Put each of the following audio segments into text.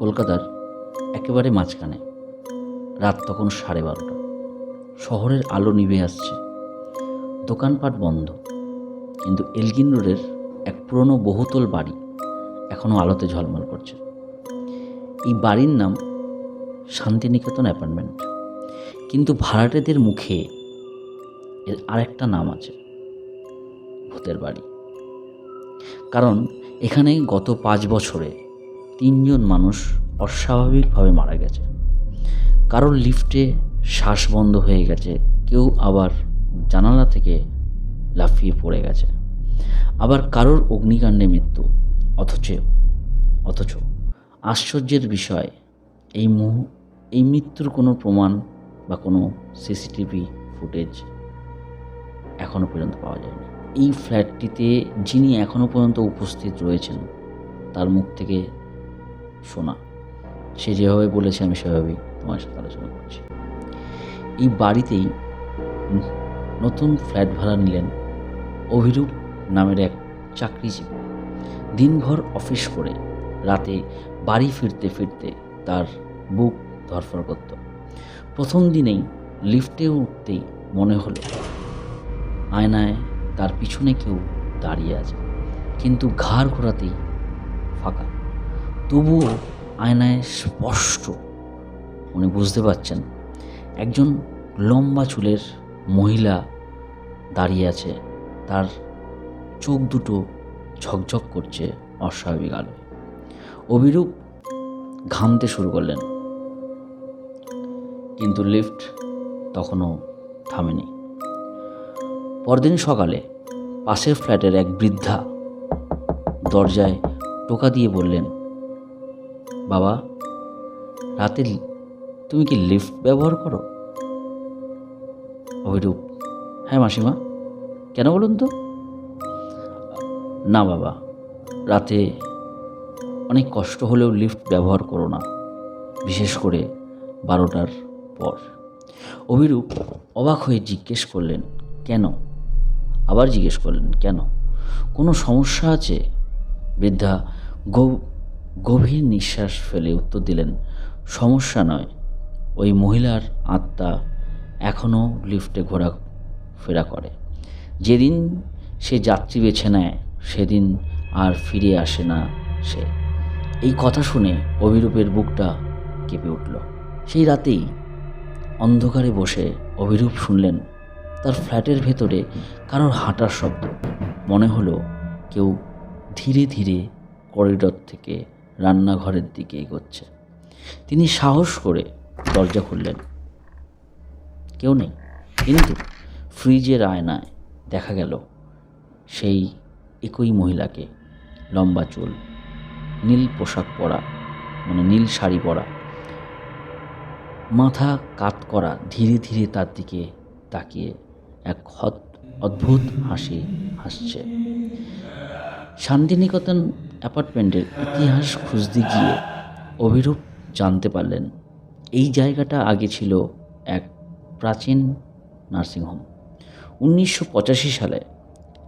কলকাতার একেবারে মাঝখানে। রাত তখন সাড়ে বারোটা। শহরের আলো নিভে আসছে। দোকানপাট বন্ধ। কিন্তু এলগিন রোডের এক পুরনো বহুতল বাড়ি এখনও আলোতে ঝলমল করছে। এই বাড়ির নাম শান্তিনিকেতন অ্যাপার্টমেন্ট। কিন্তু ভাড়াটেদের মুখে এর আরেকটা নাম আছে, ভূতের বাড়ি। কারণ এখানে গত পাঁচ বছরে তিনজন মানুষ অস্বাভাবিকভাবে মারা গেছে। কারোর লিফটে শ্বাস বন্ধ হয়ে গেছে, কেউ আবার জানালা থেকে লাফিয়ে পড়ে গেছে। আবার কারোর অগ্নিকাণ্ডে মৃত্যু, অথচ অথচ আশ্চর্যের বিষয়, এই মুহ, এই মৃত্যুর কোনো প্রমাণ বা কোনো সিসিটিভি ফুটেজ এখনও পর্যন্ত পাওয়া যায়নি। এই ফ্ল্যাটটিতে যিনি এখনও পর্যন্ত উপস্থিত রয়েছেন, তার মুখ থেকে শোনা। সে যেভাবে বলেছে, আমি সেভাবেই তোমার সাথে আলোচনা করছি। এই বাড়িতেই নতুন ফ্ল্যাট ভাড়া নিলেন অভিরূপ নামের এক চাকরিজীবী। দিনভর অফিস করে রাতে বাড়ি ফিরতে ফিরতে তার বুক ধরফর করত। প্রথম দিনেই লিফটে উঠতেই মনে হলো আয়নায় তার পিছনে কেউ দাঁড়িয়ে আছে, কিন্তু ঘাড় ঘোরাতেই ফাঁকা। তবুও আয়নায় স্পষ্ট, উনি বুঝতে পারছেন, একজন লম্বা চুলের মহিলা দাঁড়িয়ে আছে। তার চোখ দুটো ঝকঝক করছে অস্বাভাবিক আলোয় অভিরূপ ঘামতে শুরু করলেন। কিন্তু লিফট তখনও থামেনি। পরদিন সকালে পাশের ফ্ল্যাটের এক বৃদ্ধা দরজায় টোকা দিয়ে বললেন বাবা, রাতে তুমি কি লিফট ব্যবহার করো? অভিরূপ হ্যাঁ মাসিমা, কেন বলুন তো? না বাবা, রাতে অনেক কষ্ট হলেও লিফট ব্যবহার করো না, বিশেষ করে বারোটার পর। অভিরূপ অবাক হয়ে জিজ্ঞেস করলেন, কেন? আবার জিজ্ঞেস করলেন, কেন? কোনো সমস্যা আছে? বৃদ্ধা গো- গভীর নিঃশ্বাস ফেলে উত্তর দিলেন, সমস্যা নয়। ওই মহিলার আত্মা এখনও লিফটে ঘোরা ফেরা করে। যেদিন সে যাত্রী বেছে নেয়, সেদিন আর ফিরে আসে না সে। এই কথা শুনে অভিরূপের বুকটা কেঁপে উঠল। সেই রাতেই অন্ধকারে বসে অভিরূপ শুনলেন, তার ফ্ল্যাটের ভেতরে কারোর হাঁটার শব্দ। মনে হলো কেউ ধীরে ধীরে করিডর থেকে রান্নাঘরের দিকে এগোচ্ছে। তিনি সাহস করে দরজা খুললেন। কেউ নেই। কিন্তু ফ্রিজের আয়নায় দেখা গেল সেই একই মহিলাকে। লম্বা চুল, নীল পোশাক পরা মানে নীল শাড়ি পরা। মাথা কাত করা ধীরে ধীরে তার দিকে তাকিয়ে এক অদ্ভুত হাসি হাসছে। শান্তিনিকেতন অ্যাপার্টমেন্টের ইতিহাস খুঁজতে গিয়ে অভিরূপ জানতে পারলেন। এই জায়গাটা আগে ছিল এক প্রাচীন নার্সিংহোম উনিশশো পঁচাশি সালে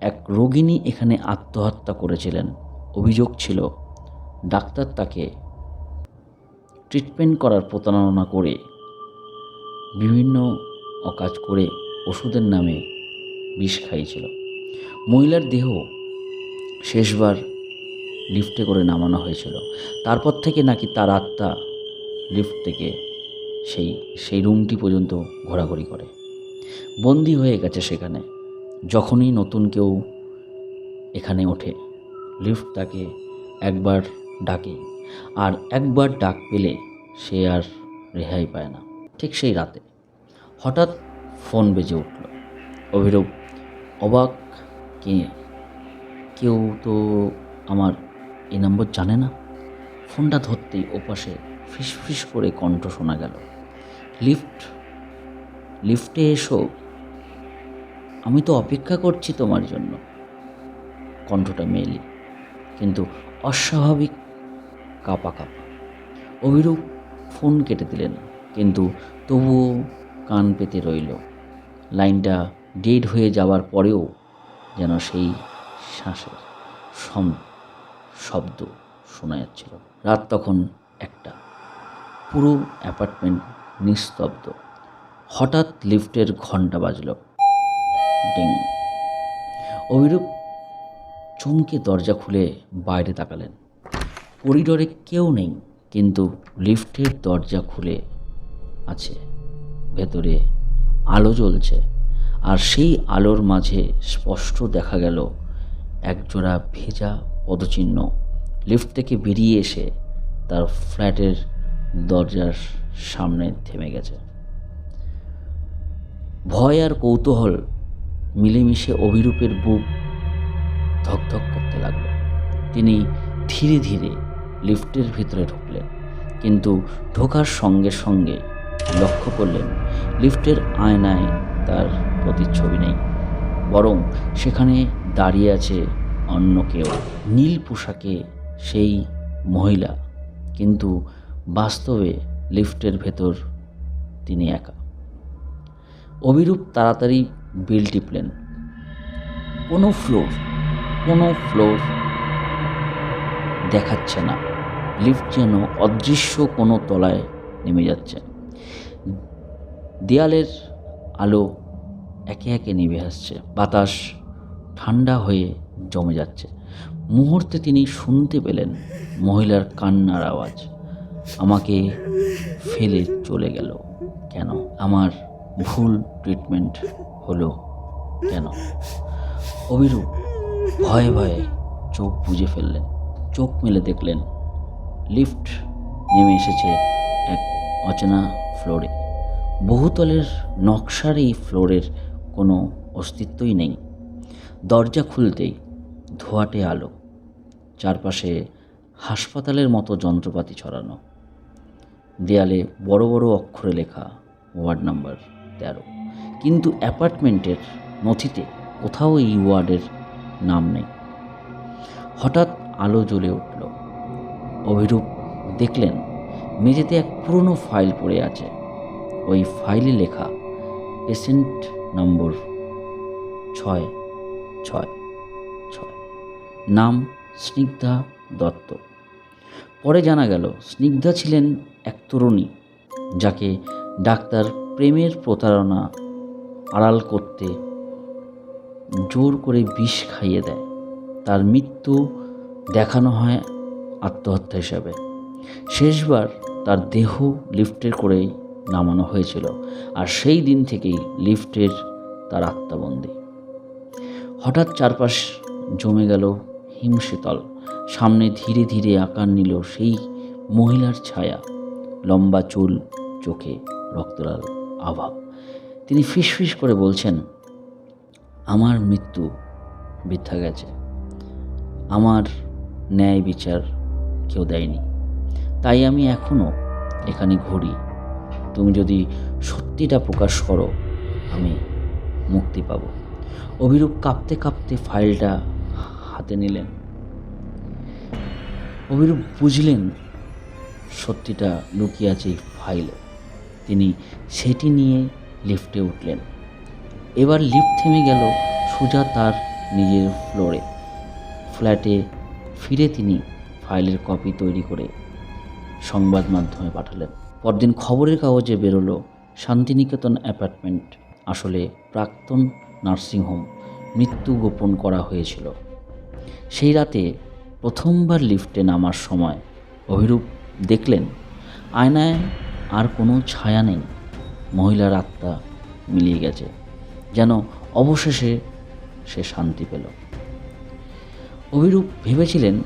এক রোগিণী এখানে আত্মহত্যা করেছিলেন। অভিযোগ ছিল, ডাক্তার তাকে ট্রিটমেন্ট করার প্রতারণা করে বিভিন্ন অকাজ করে ওষুধের নামে বিষ খাইয়েছিল। মহিলার দেহ শেষবার লিফটে করে নামানো হয়েছিল। তারপর থেকে নাকি তার আত্মা লিফট থেকে সেই সেই রুমটি পর্যন্ত ঘোরাঘুরি করে। বন্দি হয়ে গেছে সেখানে। যখনই নতুন কেউ এখানে ওঠে, লিফট তাকে একবার ডাকে। আর একবার ডাক পেলে সে আর রেহাই পায় না। ঠিক সেই রাতে হঠাৎ ফোন বেজে উঠল। অভিরূপ, অবাক কি? কেউ তো আমার এই নম্বর জানে না? ফোনটা ধরতেই ওপাশে ফিস ফিস করে কণ্ঠ শোনা গেল। লিফট, লিফটে এসো। আমি তো অপেক্ষা করছি তোমার জন্য, কণ্ঠটা মেলি কিন্তু অস্বাভাবিক কাপা কাপা। অভিরূপ ফোন কেটে দিলেন, কিন্তু তবুও কান পেতে রইল। লাইনটা ডেড হয়ে যাওয়ার পরেও যেন সেই শ্বাসের সম শব্দ শোনা যাচ্ছিল রাত তখন একটা। পুরো অ্যাপার্টমেন্ট নিস্তব্ধ। হঠাৎ লিফটের ঘণ্টা বাজল। ডিং। অভিরূপ চমকে দরজা খুলে বাইরে তাকালেন। করিডোরে কেউ নেই, কিন্তু লিফটের দরজা খুলে আছে। ভেতরে আলো জ্বলছে, আর সেই আলোর মাঝে স্পষ্ট দেখা গেল একজোড়া ভেজা পদচিহ্ন। লিফট থেকে বেরিয়ে এসে তার ফ্ল্যাটের দরজার সামনে থেমে গেছে। ভয় আর কৌতূহল মিলেমিশে অভিরূপের বুক ধকধক করতে লাগল। তিনি ধীরে ধীরে লিফটের ভিতরে ঢুকলেন, কিন্তু ঢোকার সঙ্গে সঙ্গে লক্ষ্য করলেন লিফটের আয়নায় তার প্রতিচ্ছবি নেই, বরং সেখানে দাঁড়িয়ে আছে অন্য কেউ। নীল পোশাকে সেই মহিলা, কিন্তু বাস্তবে লিফটের ভেতর তিনি একা। অভিরূপ তাড়াতাড়ি বিল টিপলেন কোনো ফ্লোর কোনো ফ্লোর দেখাচ্ছে না। লিফট যেন অদৃশ্য কোনো তলায় নেমে যাচ্ছে। দেয়ালের আলো একে একে নিভে আসছে। বাতাস ঠান্ডা হয়ে জমে যাচ্ছে। মুহূর্তে তিনি শুনতে পেলেন মহিলার কান্নার আওয়াজ। আমাকে ফেলে চলে গেল। কেন? আমার ভুল ট্রিটমেন্ট হলো কেন? অভিরূপ ভয়ে ভয়ে চোখ বুজে ফেললেন। চোখ মেলে দেখলেন, লিফট নেমে এসেছে এক অচেনা ফ্লোরে। বহুতলের নকশার এই ফ্লোরের কোনো অস্তিত্বই নেই। দরজা খুলতেই ধোয়াটে আলো, চারপাশে হাসপাতালের মতো যন্ত্রপাতি ছড়ানো। দেয়ালে বড় বড় অক্ষরে লেখা ওয়ার্ড নাম্বার তেরো। কিন্তু অ্যাপার্টমেন্টের নথিতে কোথাও এই ওয়ার্ডের নাম নেই। হঠাৎ আলো জ্বলে উঠল। অভিরূপ দেখলেন মেঝেতে এক পুরনো ফাইল পড়ে আছে। ওই ফাইলে লেখা পেশেন্ট নম্বর ছয় ছয়। নাম স্নিগ্ধা দত্ত। পরে জানা গেল স্নিগ্ধা ছিলেন এক তরুণী, যাকে ডাক্তার প্রেমের প্রতারণা আড়াল করতে জোর করে বিষ খাইয়ে দেয়। তার মৃত্যু দেখানো হয় আত্মহত্যা হিসাবে। শেষবার তার দেহ লিফটের করেই নামানো হয়েছিল আর সেই দিন থেকেই লিফটের তার আত্মাবন্দী। হঠাৎ চারপাশ জমে গেল হিমশীতল। সামনে ধীরে ধীরে আকার নিল সেই মহিলার ছায়া, লম্বা চুল, চোখে রক্তলাল আভা। তিনি ফিসফিস করে বলছেন, আমার মৃত্যু বৃদ্ধা গেছে। আমার ন্যায় বিচার কেউ দেয়নি। তাই আমি এখনও এখানে ঘুরি। তুমি যদি সত্যিটা প্রকাশ করো, আমি মুক্তি পাব। অভিরূপ কাঁপতে কাঁপতে ফাইলটা হাতে নিলেন। অভিরূপ বুঝলেন সত্যিটা লুকিয়ে আছে ফাইলে। তিনি সেটি নিয়ে লিফটে উঠলেন। এবার লিফট থেমে গেল সোজা তার নিজের ফ্লোরে। ফ্ল্যাটে ফিরে তিনি ফাইলের কপি তৈরি করে সংবাদ মাধ্যমে পাঠালেন। পরদিন খবরের কাগজে বেরোলো শান্তিনিকেতন অ্যাপার্টমেন্ট। আসলে প্রাক্তন নার্সিংহোম মৃত্যু গোপন করা হয়েছিল। সেই রাতে প্রথমবার লিফটে নামার সময় অভিরূপ দেখলেন, আয়নায় আর কোনো ছায়া নেই। মহিলার আত্মা মিলিয়ে গেছে। যেন অবশেষে সে শান্তি পেল। অভিরূপ ভেবেছিলেন,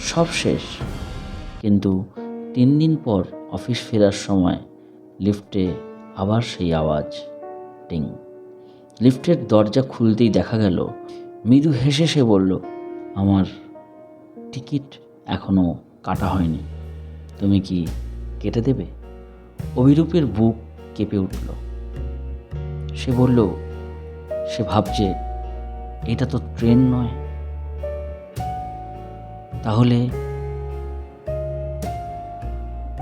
সব শেষ। কিন্তু তিন দিন পর অফিস ফেরার সময় লিফটে আবার সেই আওয়াজ, টিং। লিফটের দরজা খুলতেই দেখা গেল, মৃদু হেসে সে বলল আমার টিকিট এখনও কাটা হয়নি। তুমি কি কেটে দেবে? অভিরূপের বুক কেঁপে উঠল। সে বলল, সে ভাবছে, এটা তো ট্রেন নয়। তাহলে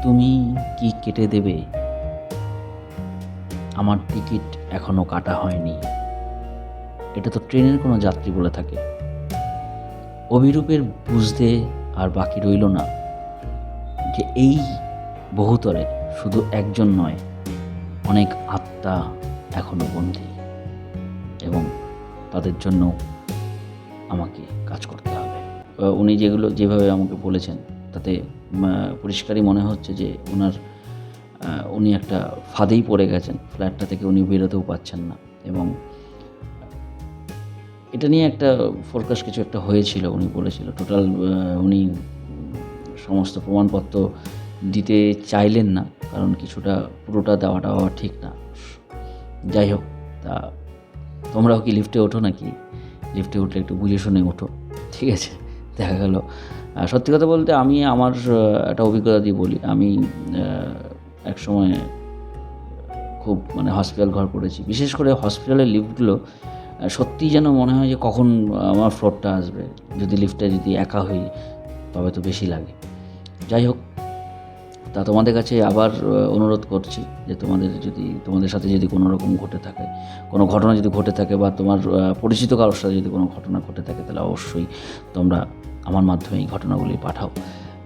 তুমি কি কেটে দেবে? আমার টিকিট এখনও কাটা হয়নি। এটা তো ট্রেনের কোনো যাত্রী বলে থাকে। অভিরূপের বুঝতে আর বাকি রইল না যে এই বহুতরে শুধু একজন নয়, অনেক আত্মা এখনও বন্দী এবং তাদের জন্য আমাকে কাজ করতে হবে। উনি যেগুলো, যেভাবে আমাকে বলেছেন, তাতে পরিষ্কারই মনে হচ্ছে যে ওনার উনি একটা ফাঁদেই পড়ে গেছেন, ফ্ল্যাটটা থেকে উনি বেরোতেও পাচ্ছেন না এবং এটা নিয়ে একটা ফোরকাস কিছু একটা হয়েছিল, উনি বলেছিল। টোটাল উনি সমস্ত প্রমাণপত্র দিতে চাইলেন না, কারণ কিছুটা পুরোটা দেওয়াটা হওয়া ঠিক না। যাই হোক, তা তোমরাও কি লিফটে ওঠো নাকি? লিফটে উঠলে একটু বুঝে শুনে ওঠো, ঠিক আছে? দেখা গেল। সত্যি কথা বলতে আমি আমার একটা অভিজ্ঞতা দিয়ে বলি, আমি এক সময় খুব মানে হসপিটাল ঘর করেছি। বিশেষ করে হসপিটালের লিফটগুলো সত্যিই যেন মনে হয় যে কখন আমার ফ্লোরটা আসবে। যদি লিফটে যদি একা হই, তবে তো বেশি লাগে। যাই হোক, তা তোমাদের কাছে আবার অনুরোধ করছি যে তোমাদের যদি, তোমাদের সাথে যদি কোনো রকম ঘটে থাকে, কোনো ঘটনা যদি ঘটে থাকে বা তোমার পরিচিত কারোর সাথে যদি কোনো ঘটনা ঘটে থাকে, তাহলে অবশ্যই তোমরা আমার মাধ্যমে এই ঘটনাগুলি পাঠাও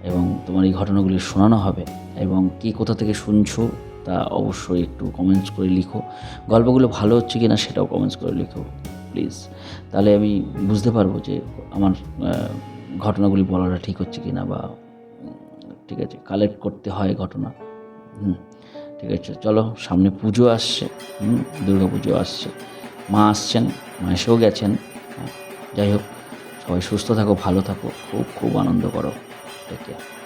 এবং তোমার এই ঘটনাগুলি শোনানো হবে এবং কে কোথা থেকে শুনছো তা অবশ্যই একটু কমেন্টস করে লিখো। গল্পগুলো ভালো হচ্ছে কি না সেটাও কমেন্টস করে লিখো। প্লিজ তাহলে আমি বুঝতে পারব যে আমার ঘটনাগুলি বলাটা ঠিক হচ্ছে কি না বা ঠিক আছে কালেক্ট করতে হয় ঘটনা। হুম, ঠিক আছে, চলো, সামনে পুজো আসছে, হুম, দুর্গা পুজো আসছে। মা আসছেন, মা এসেও গেছেন। যাই হোক, সবাই সুস্থ থাকো, ভালো থাকো, খুব খুব আনন্দ করো। Take care